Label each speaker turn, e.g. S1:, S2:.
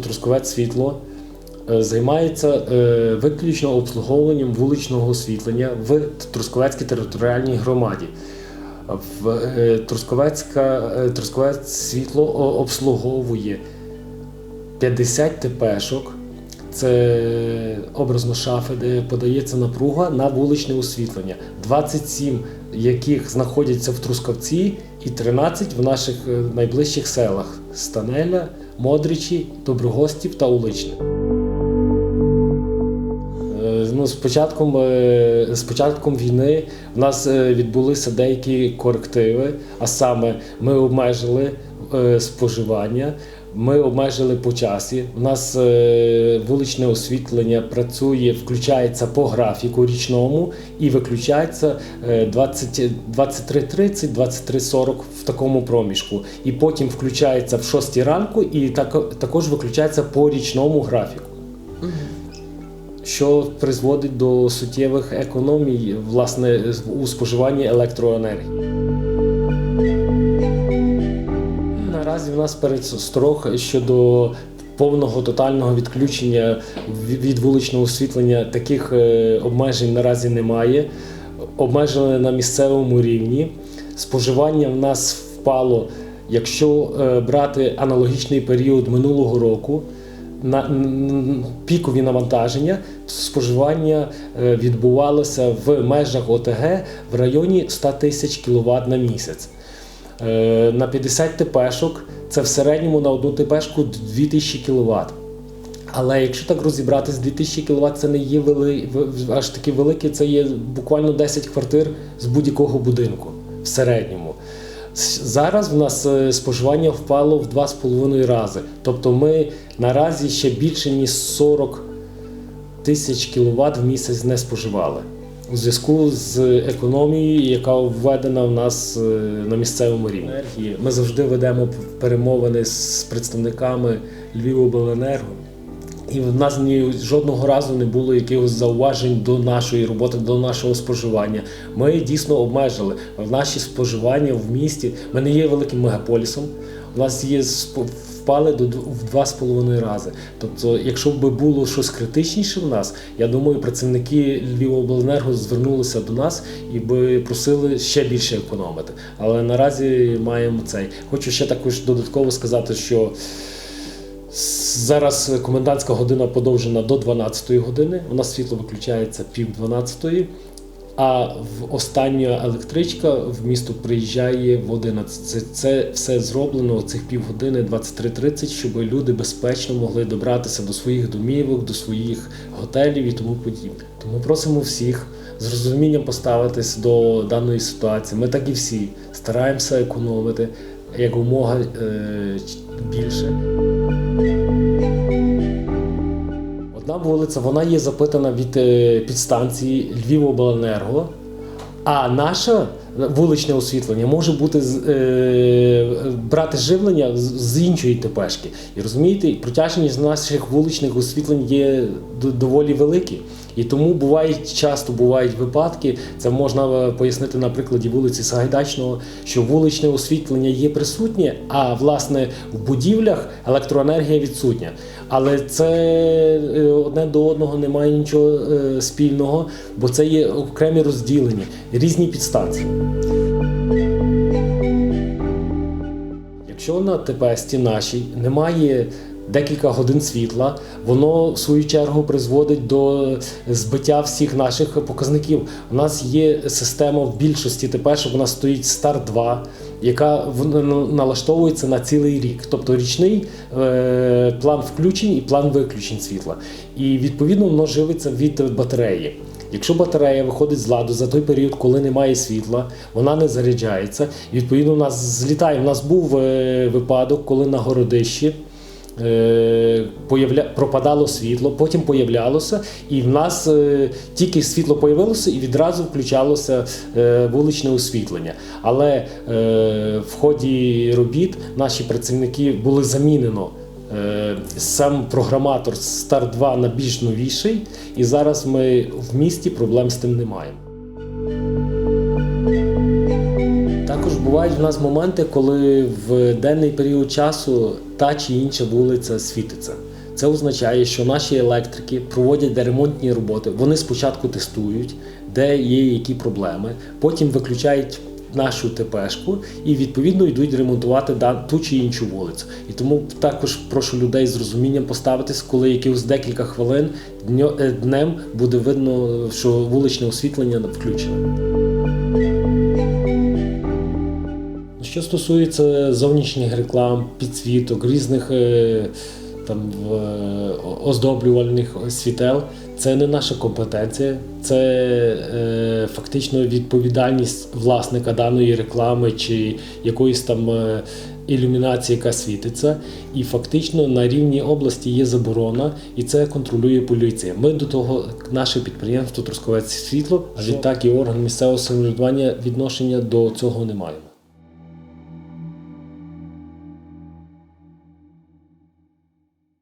S1: Трускавець світло е, займається е, виключно обслуговуванням вуличного освітлення в Трускавецькій територіальній громаді. В е, Трускавецька Трускавець світло обслуговує 50 ТПшок. Це образно шафи, де подається напруга на вуличне освітлення. 27 яких знаходяться в Трускавці, і 13 в наших найближчих селах: Станеля, Модричі, Доброгостів та Уличне. Е, Ну, з початком, е, з початком війни в нас е, відбулися деякі корективи, а саме ми обмежили споживання, ми обмежили по часі. У нас е, вуличне освітлення працює, включається по графіку річному і виключається е, 20 23.30, 23.40 в такому проміжку. І потім включається в 6 ранку і так, також виключається по річному графіку що призводить до суттєвих економій власне у споживанні електроенергії. Наразі в нас пересторог щодо повного тотального відключення від вуличного освітлення таких е, обмежень наразі немає. Обмежено на місцевому рівні. Споживання в нас впало, якщо е, брати аналогічний період минулого року. На пікові навантаження споживання е, відбувалося в межах ОТГ в районі 100 тисяч кВт на місяць. Е, На 50 ТПшок це в середньому на одну ТПшку 2000 кВт. Але якщо так розібратись, 2000 кВт це не є вели... аж такі великі, це є буквально 10 квартир з будь-якого будинку в середньому. Зараз в нас е, споживання впало в 2,5 рази. Тобто ми наразі ще більше ніж 40 тисяч кВт в місяць не споживали. У зв'язку з економією, яка введена в нас е, на місцевому рівні. Ми завжди ведемо перемовини з представниками Львівобленерго. І в нас ні жодного разу не було якихось зауважень до нашої роботи, до нашого споживання. Ми дійсно обмежили наші споживання в місті. Ми не є великим мегаполісом. У нас є впали до в два з половиною рази. Тобто, якщо б було щось критичніше в нас, я думаю, працівники Львівобленерго звернулися до нас і би просили ще більше економити. Але наразі маємо цей. Хочу ще також додатково сказати, що. Зараз комендантська година подовжена до 12 години. У нас світло виключається пів 12, а в остання електричка в місто приїжджає в 11. Це, це все зроблено цих півгодини 23.30, щоб люди безпечно могли добратися до своїх домівок, до своїх готелів і тому подібне. Тому просимо всіх з розумінням поставитись до даної ситуації. Ми так і всі стараємося економити якомога е, більше. Одна вулиця вона є запитана від е, підстанції Львівобленерго, а наше вуличне освітлення може бути е, брати живлення з- іншої ТПшки. І розумієте, протяжність наших вуличних освітлень є доволі великі. І тому бувають часто бувають випадки. Це можна е, пояснити на прикладі вулиці Сагайдачного, що вуличне освітлення є присутнє, а власне в будівлях електроенергія відсутня. Але це е, одне до одного не має нічого е, спільного, бо це є окремі розділені, різні підстанції. Якщо на ТПСті нашій немає декілька годин світла, воно в свою чергу призводить до збиття всіх наших показників. У нас є система в більшості ТП, що вона стоїть Стар 2, яка налаштовується на цілий рік. Тобто річний е, план включень і план виключень світла. І відповідно воно живиться від батареї. Якщо батарея виходить з ладу за той період, коли немає світла, вона не заряджається. Відповідно у нас злітає. У нас був е, випадок, коли на городищі е, пропадало світло, потім появлялося, і в нас е, тільки світло появилося і відразу включалося вуличне освітлення. Але в ході робіт наші працівники були замінено. Е, Сам програматор Стар 2 на більш новіший, і зараз ми в місті проблем з тим не маємо. Також бувають в нас моменти, коли в денний період часу та чи інша вулиця світиться. Це означає, що наші електрики проводять ремонтні роботи. Вони спочатку тестують, де є які проблеми, потім виключають нашу ТПшку і відповідно йдуть ремонтувати ту чи іншу вулицю. І тому також прошу людей з розумінням поставитись, коли якихось декілька хвилин е, днем буде видно, що вуличне освітлення включене. Що стосується зовнішніх реклам, підсвіток, різних е, там в- е, оздоблювальних світел, це не наша компетенція, це е, фактично відповідальність власника даної реклами чи якоїсь там е, ілюмінації, яка світиться. І фактично на рівні області є заборона, і це контролює поліція. Ми до того, наше підприємство Трускавець світло, а відтак і орган місцевого самоврядування відношення до цього не маємо.